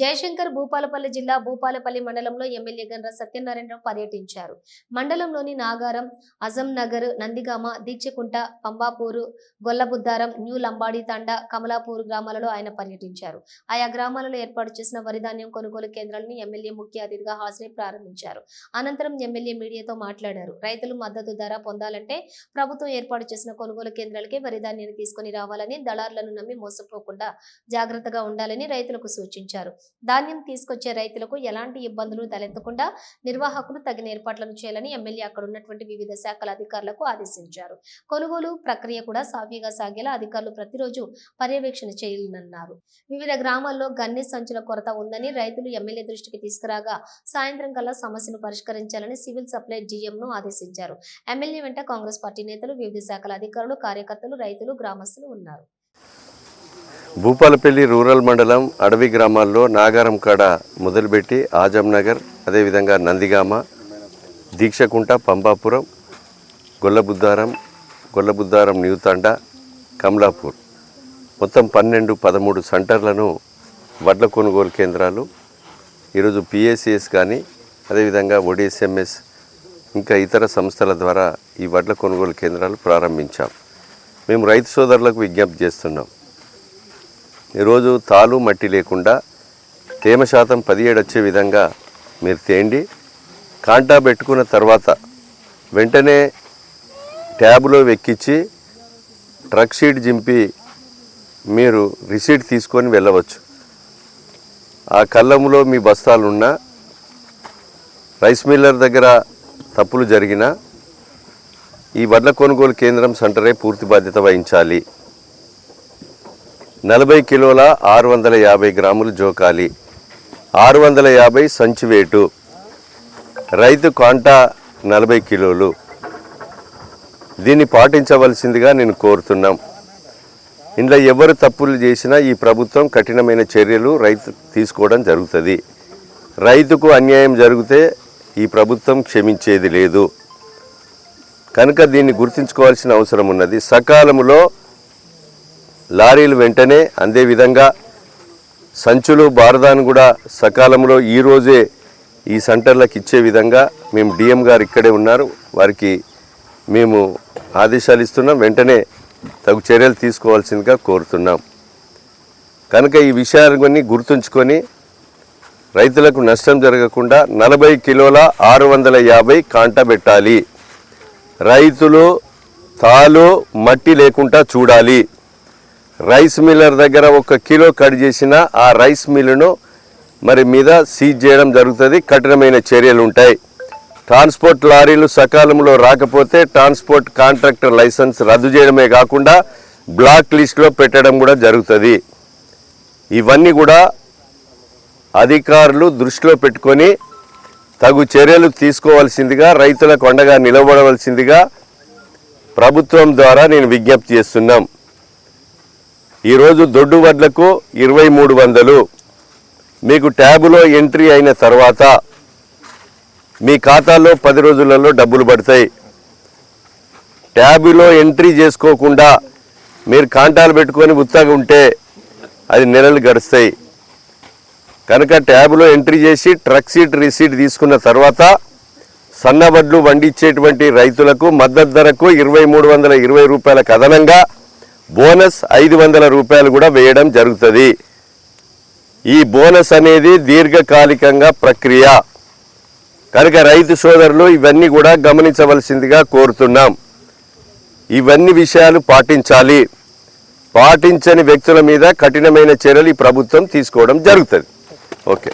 జయశంకర్ భూపాలపల్లి జిల్లా భూపాలపల్లి మండలంలో ఎమ్మెల్యే గండ్ర సత్యనారాయణరావు పర్యటించారు. మండలంలోని నాగారం అజంనగర్ నందిగామ దీక్షకుంట పంబాపూరు గొల్లబుద్దారం న్యూ లంబాడి తండ కమలాపూర్ గ్రామాలలో ఆయన పర్యటించారు. ఆయా గ్రామాలలో ఏర్పాటు చేసిన వరిధాన్యం కొనుగోలు కేంద్రాలను ఎమ్మెల్యే ముఖ్య అతిథిగా హాజరై ప్రారంభించారు. అనంతరం ఎమ్మెల్యే మీడియాతో మాట్లాడారు. రైతులు మద్దతు ధర పొందాలంటే ప్రభుత్వం ఏర్పాటు చేసిన కొనుగోలు కేంద్రాలకే వరిధాన్యాన్ని తీసుకుని రావాలని దళారులను నమ్మి మోసపోకుండా జాగ్రత్తగా ఉండాలని రైతులకు సూచించారు. ధాన్యం తీసుకొచ్చే రైతులకు ఎలాంటి ఇబ్బందులు తలెత్తకుండా నిర్వాహకులు తగిన ఏర్పాట్లను చేయాలని ఎమ్మెల్యే అక్కడ ఉన్నటువంటి వివిధ శాఖల అధికారులకు ఆదేశించారు. కొనుగోలు ప్రక్రియ కూడా సాఫీగా సాగేలా అధికారులు ప్రతిరోజు పర్యవేక్షణ చేయాలన్నారు వివిధ గ్రామాల్లో గన్నె సంచుల కొరత ఉందని రైతులు ఎమ్మెల్యే దృష్టికి తీసుకురాగా సాయంత్రం కల్లా సమస్యను పరిష్కరించాలని సివిల్ సప్లై ను ఆదేశించారు. ఎమ్మెల్యే వెంట కాంగ్రెస్ పార్టీ నేతలు వివిధ శాఖల అధికారులు కార్యకర్తలు రైతులు గ్రామస్తులు ఉన్నారు. భూపాలపల్లి రూరల్ మండలం అడవి గ్రామాల్లో నాగారం కాడ మొదలుపెట్టి ఆజంనగర్ అదేవిధంగా నందిగామ దీక్షకుంట పంబాపురం గొల్లబుద్దారం గొల్లబుద్దారం న్యూతండ కమలాపూర్. మొత్తం పన్నెండు పదమూడు సెంటర్లను వడ్ల కొనుగోలు కేంద్రాలు. ఈరోజు పిఎస్సిఎస్ కానీ అదేవిధంగా ఒడిఎస్ఎంఎస్ ఇంకా ఇతర సంస్థల ద్వారా ఈ వడ్ల కొనుగోలు కేంద్రాలు ప్రారంభించాం. మేము రైతు సోదరులకు విజ్ఞప్తి చేస్తున్నాం. ఈరోజు తాలు మట్టి లేకుండా తేమ శాతం పదిహేడు వచ్చే విధంగా మీరు తేండి కాంటా పెట్టుకున్న తర్వాత వెంటనే ట్యాబ్లో వెక్కించి ట్రక్ షీట్ జింపి మీరు రిసీట్ తీసుకొని వెళ్ళవచ్చు. ఆ కళ్ళంలో మీ బస్తాలు ఉన్నా రైస్ మిల్లర్ దగ్గర తప్పులు జరిగినా ఈ వడ్ల కొనుగోలు కేంద్రం సెంటరే పూర్తి బాధ్యత వహించాలి. నలభై కిలోల ఆరు వందల యాభై గ్రాములు జోకాలి ఆరు వందల యాభై సంచి వేటు రైతు కాంటా నలభై కిలోలు. దీన్ని పాటించవలసిందిగా నేను కోరుతున్నాం. ఇందులో ఎవరు తప్పులు చేసినా ఈ ప్రభుత్వం కఠినమైన చర్యలు రైతు తీసుకోవడం జరుగుతుంది. రైతుకు అన్యాయం జరిగితే ఈ ప్రభుత్వం క్షమించేది లేదు. కనుక దీన్ని గుర్తుంచుకోవాల్సిన అవసరం ఉన్నది. సకాలంలో లారీలు వెంటనే అందే విధంగా సంచులు బారదాను కూడా సకాలంలో ఈరోజే ఈ సెంటర్లకు ఇచ్చే విధంగా మేము డిఎం గారు ఇక్కడే ఉన్నారు. వారికి మేము ఆదేశాలు ఇస్తున్నాం. వెంటనే తగు చర్యలు తీసుకోవాల్సిందిగా కోరుతున్నాం. కనుక ఈ విషయాలన్నీ గుర్తుంచుకొని రైతులకు నష్టం జరగకుండా నలభై కిలోల ఆరు వందల యాభై కాంట పెట్టాలి. రైతులు తాలు మట్టి లేకుండా చూడాలి. రైస్ మిల్లర్ దగ్గర ఒక కిలో కట్ చేసిన ఆ రైస్ మిల్లును మరి మీద సీజ్ చేయడం జరుగుతుంది. కఠినమైన చర్యలు ఉంటాయి. ట్రాన్స్పోర్ట్ లారీలు సకాలంలో రాకపోతే ట్రాన్స్పోర్ట్ కాంట్రాక్టర్ లైసెన్స్ రద్దు చేయడమే కాకుండా బ్లాక్ లిస్ట్లో పెట్టడం కూడా జరుగుతుంది. ఇవన్నీ కూడా అధికారులు దృష్టిలో పెట్టుకొని తగు చర్యలు తీసుకోవాల్సిందిగా రైతులకు అండగా నిలబడవలసిందిగా ప్రభుత్వం ద్వారా నేను విజ్ఞప్తి చేస్తున్నాం. ఈరోజు దొడ్డు వడ్లకు ఇరవై మూడు వందలు. మీకు ట్యాబులో ఎంట్రీ అయిన తర్వాత మీ ఖాతాలో పది రోజులలో డబ్బులు పడతాయి. ట్యాబులో ఎంట్రీ చేసుకోకుండా మీరు కాంటాలు పెట్టుకొని ఉత్తగా ఉంటే అది నెలలు గడుస్తాయి. కనుక ట్యాబులో ఎంట్రీ చేసి ట్రక్ సీట్ రిసీట్ తీసుకున్న తర్వాత సన్నబడ్లు వండించేటువంటి రైతులకు మద్దతు ధరకు ఇరవై మూడు వందల ఇరవై రూపాయల కథనంగా బోనస్ ఐదు వందల రూపాయలు కూడా వేయడం జరుగుతుంది. ఈ బోనస్ అనేది దీర్ఘకాలికంగా ప్రక్రియ. కనుక రైతు సోదరులు ఇవన్నీ కూడా గమనించవలసిందిగా కోరుతున్నాం. ఇవన్నీ విషయాలు పాటించాలి. పాటించని వ్యక్తుల మీద కఠినమైన చర్యలు ఈ ప్రభుత్వం తీసుకోవడం జరుగుతుంది. ఓకే.